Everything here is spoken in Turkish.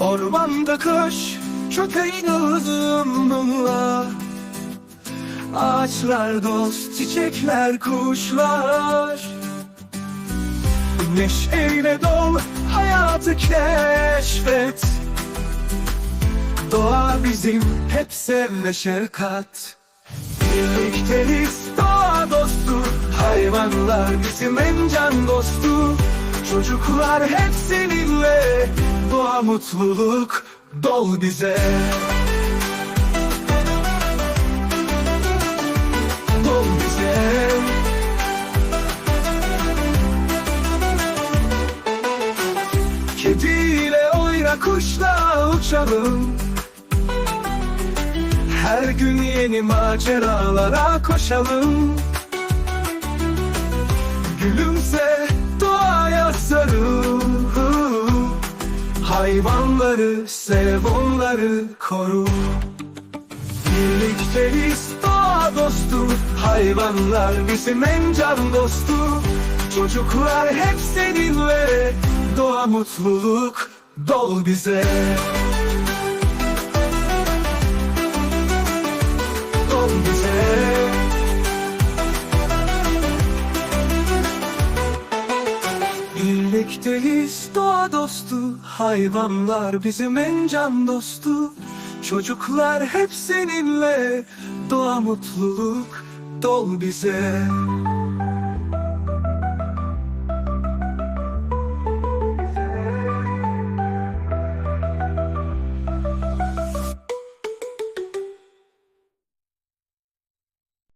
Ormanda kış köpeğin ızımla Ağaçlar dost, çiçekler, kuşlar. Neşeyle dol, hayatı keşfet. Doğa bizim hep sevme şefkat. Birlikteyiz doğa dostu. Hayvanlar bizim en can dostu. Çocuklar hep seninle Doğa mutluluk dol bize. Dol bize. Kediyle oyna kuşla uçalım. Her gün yeni maceralara koşalım. Gülümse Hayvanları sev onları koru. Birlikteyiz doğa dostu. Hayvanlar bizim en can dostu. Çocuklar hep seninle Doğa mutluluk dol bize Birlikteyiz doğa dostu Hayvanlar bizim en can dostu. Çocuklar hep seninle Doğa mutluluk dol bize